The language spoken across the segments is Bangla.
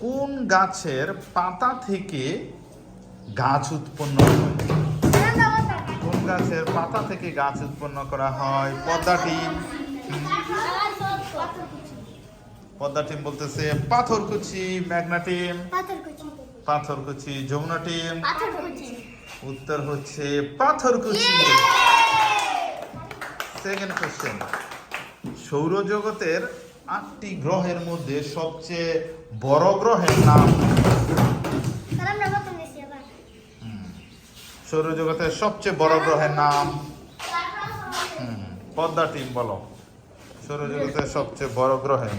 কোন গাছের পাতা থেকে গাছ উৎপন্ন হয়? কোন গাছের পাতা থেকে গাছ উৎপন্ন করা হয়? পদ্মা টিম। পদ্মা টিম বলতেছে পাথরকুচি মেঘনা টিম। পাথরকুচি যমুনা টিম। উত্তর হচ্ছে পাথরকুচি সেকেন্ড কোশ্চেন সৌরজগতের আটটি গ্রহের মধ্যে সবচেয়ে বড় গ্রহের নাম? সৌরজগতের সবচেয়ে বড় গ্রহের নাম? হুম, পদ্মা টিম বলো। সৌরজগতের সবচেয়ে বড় গ্রহের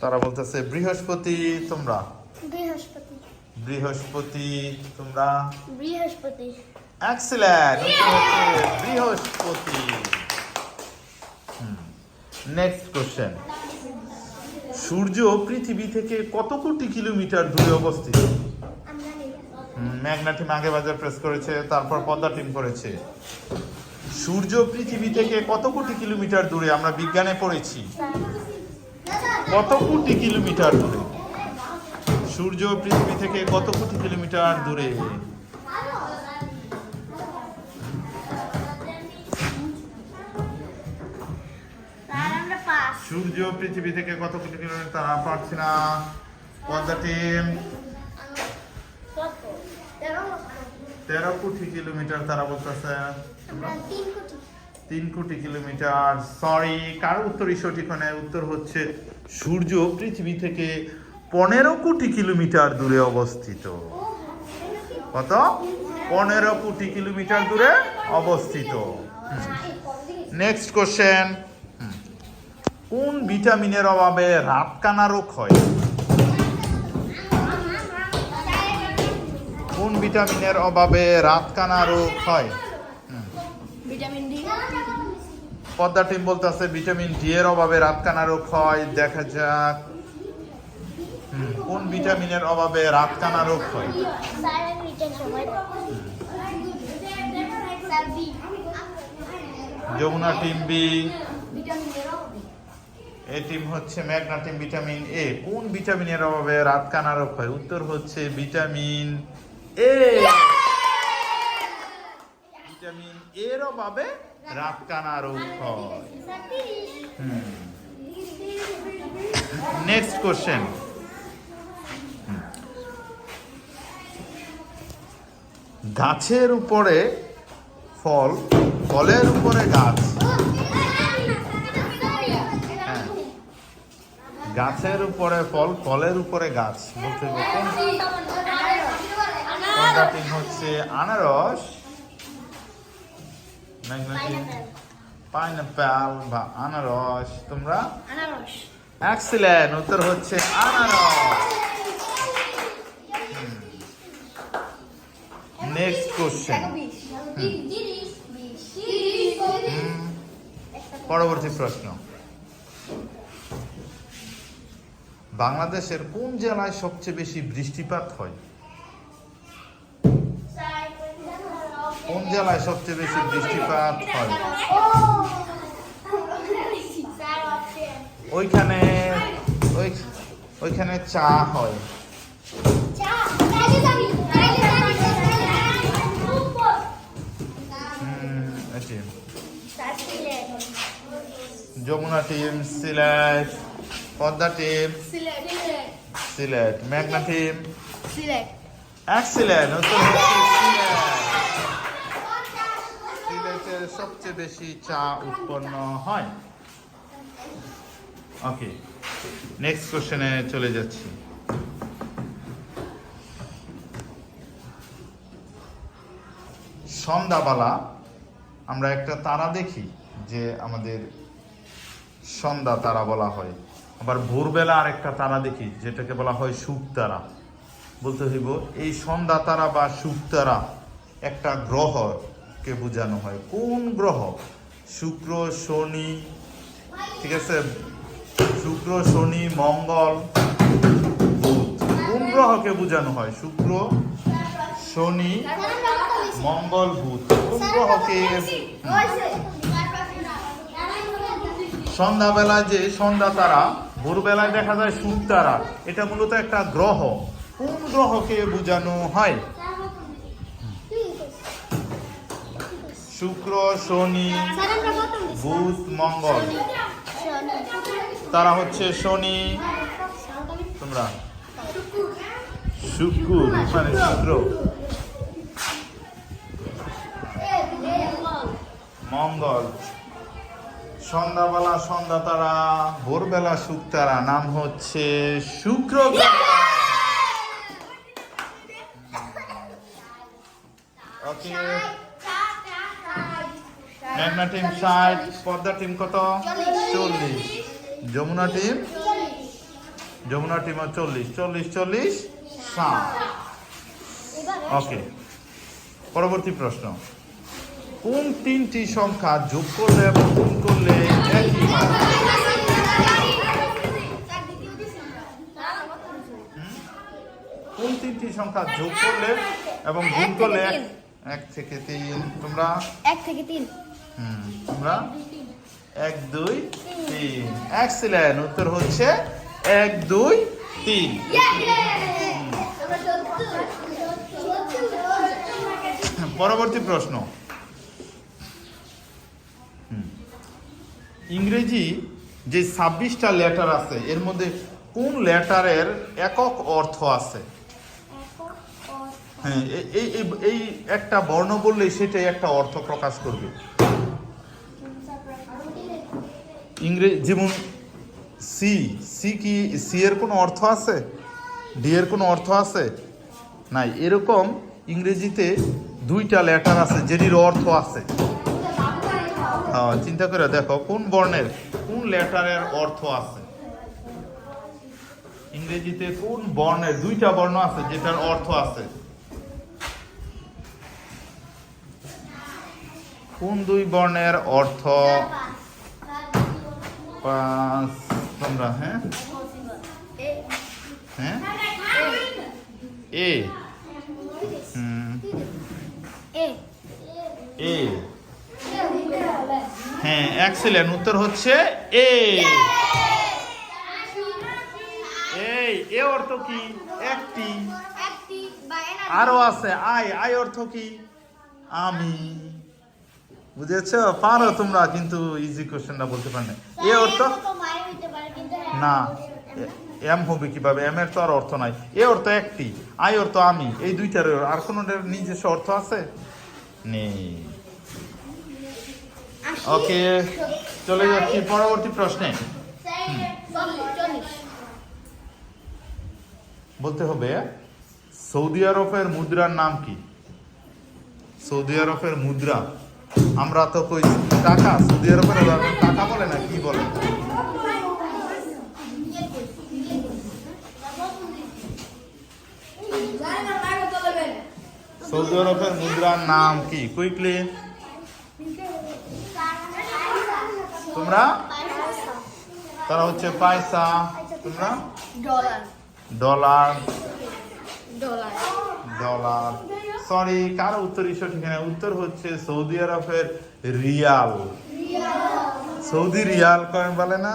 তারা বলতেছে বৃহস্পতি তোমরা? বৃহস্পতি। বৃহস্পতি তোমরা? বৃহস্পতি। এক্সিলেন্ট বৃহস্পতি। নেক্সট কোশ্চেন সূর্য পৃথিবী থেকে কত কোটি কিলোমিটার দূরে অবস্থিত? মেঘনা টিম আগে বাজার প্রেস করেছে, তারপর পদ্মা টিম করেছে। সূর্য পৃথিবী থেকে কত কোটি কিলোমিটার দূরে? আমরা বিজ্ঞানে পড়েছি। কত কোটি কিলোমিটার দূরে? সূর্য পৃথিবী থেকে কত কোটি কিলোমিটার দূরে? সূর্য পৃথিবী থেকে কত কিলোমিটার তারা পারছি না? পদ্মা টিম। তেরো কোটি কিলোমিটার তারা বলতেছে। তিন কোটি কিলোমিটার। সরি কার উত্তরই সঠিক হয় উত্তর হচ্ছে সূর্য পৃথিবী থেকে পনেরো কোটি কিলোমিটার দূরে অবস্থিত। কত? পনেরো কোটি কিলোমিটার দূরে অবস্থিত। নেক্সট কোশ্চেন কোন ভিটামিনের অভাবে রাতকানা রোগ হয়? কোন ভিটামিনের অভাবে রাতকানা রোগ হয়? পদ্মা টিম বলতেছে ভিটামিন ডি এর অভাবে রাতকানা রোগ হয় দেখা যাক। কোন ভিটামিনের অভাবে রাতকানা রোগ হয়? Jamuna team B. A team হচ্ছে ম্যাগনাটিম ভিটামিন এ কোন ভিটামিনের অভাবে রাতকানা রোগ হয়? উত্তর হচ্ছে ভিটামিন এ ভিটামিন এর অভাবে রাতকানা রোগ হয়। নেক্সট কোশ্চেন গাছের উপরে ফল, ফলের উপরে গাছ। গাছের উপরে ফল ফলের উপরে গাছ বলতে কোনটা? তিন হচ্ছে? আনারস পাইনাপেল বা আনারস। তোমরা? এক্সিলেন্ট উত্তর হচ্ছে আনারস। নেক্সট কোশ্চেন পরবর্তী প্রশ্ন। বাংলাদেশের কোন জেলায় সবচেয়ে বেশি বৃষ্টিপাত হয়? কোন জেলায় সবচেয়ে বেশি বৃষ্টিপাত হয়? ওইখানে, ওই, ওইখানে চা হয়। যমুনা টিম, সিলেট। পদ্মা টিম সিলেট মেঘনা টিম। সিলেট এক্সিলেন্ট উত্তর সিলেটের সবচেয়ে বেশি চা উৎপন্ন হয়। ওকে নেক্সট কোশ্চেনে চলে যাচ্ছি। সন্ধ্যাবেলা আমরা একটা তারা দেখি যে আমাদের সন্ধ্যা তারা বলা হয়। আবার ভোরবেলা আরেকটা তারা দেখি, যেটাকে বলা হয় সুখ তারা। বলতে হইব, এই সন্ধ্যা তারা বা সুখ তারা একটা গ্রহকে বোঝানো হয়। কোন গ্রহ? শুক্র, শনি, ঠিক আছে? শুক্র, শনি, মঙ্গল কোন গ্রহকে বোঝানো হয়? শুক্র, শনি, মঙ্গল, বুধ। কোন গ্রহকে? সন্ধ্যাবেলা যে সন্ধ্যা তারা ভোরবেলায় দেখা যায় শুকতারা এটা মূলত একটা গ্রহ। কোন গ্রহকে বোঝানো হয়? শুক্র, শনি, বুধ, মঙ্গল। তারা হচ্ছে শনি, তোমরা? শুক্র মানে শুক্র। মঙ্গল। সন্ধ্যাবেলা সন্ধ্যা তারা, ভোরবেলা শুক্তারা নাম হচ্ছে শুক্র ওকে মেঘনা টিম ষাট, পদ্মা টিম কত? চল্লিশ। যমুনা টিম? যমুনা টিম চল্লিশ। চল্লিশ চল্লিশ, ষাট। ওকে পরবর্তী প্রশ্ন। কোন তিনটি সংখ্যা যোগ করলে এবং গুণ করলে একই হয়? কোন তিনটি সংখ্যা যোগ করলে এবং গুণ করলে এক- থেকে তিন? তোমরা? এক থেকে তিন। হুম তোমরা? এক দুই তিন। এক্সিলেন্ট উত্তর হচ্ছে এক দুই তিন। পরবর্তী প্রশ্ন। ইংরেজি যে ছাব্বিশটা লেটার আছে, এর মধ্যে কোন লেটারের একক অর্থ আছে? হ্যাঁ এই এই- একটা বর্ণ বললেই সেটাই একটা অর্থ প্রকাশ করবে। ইংরেজি যেমন সি সি কি সি এর কোনো অর্থ আছে? ডি এর কোনো অর্থ আছে? নাই, এরকম ইংরেজিতে দুইটা লেটার আছে, যেটির অর্থ আছে। চিন্তা করে দেখো কোন বর্ণের, কোন লেটারের অর্থ আছে? ইংরেজিতে কোন বর্ণের দুইটা বর্ণ আছে যেটার অর্থ আছে? কোন দুই বর্ণের অর্থ? তোমরা হ্যাঁ? হ্যাঁ? এ হুম এ এ হ্যাঁ এক্সেলেন্ট উত্তর হচ্ছে এ এই এ অর্থ কি? একটি। আরও আছে, আই। আই অর্থ কি? আমি। বুঝেছ? পারো তোমরা, কিন্তু ইজি কোশ্চেনটা বলতে পারো না এ অর্থ? না। এম হবে কীভাবে? এম এর তো আর অর্থ নাই। এ অর্থ একটি, আই অর্থ আমি। এই দুইটার আর কোন নিজস্ব অর্থ আছে? নেই। ওকে চলে যাচ্ছি পরবর্তী প্রশ্নে। বলতে হবে, সৌদি আরবের মুদ্রার নাম কি? সৌদি আরবের মুদ্রা। আমরা তো কই টাকা, সৌদি আরবের টাকা বলে না, কি বলে? সৌদি আরবের মুদ্রার নাম কি? কুইকলি তোমরা? তারা হচ্ছে পয়সা। তোমরা? Dollar. Dollar. Dollar. Dollar. Sorry কার উত্তর সঠিক না উত্তর হচ্ছে সৌদি আরবের রিয়াল। সৌদি রিয়াল কয়েন বলে না?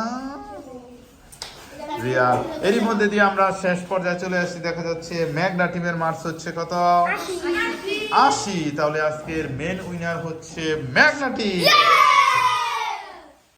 রিয়াল। এরই মধ্যে দিয়ে আমরা শেষ পর্যায়ে চলে আসছি দেখা যাচ্ছে ম্যাগনা টিমের মার্কস হচ্ছে কত? আশি। তাহলে আজকের মেন উইনার হচ্ছে ম্যাগনা টিম।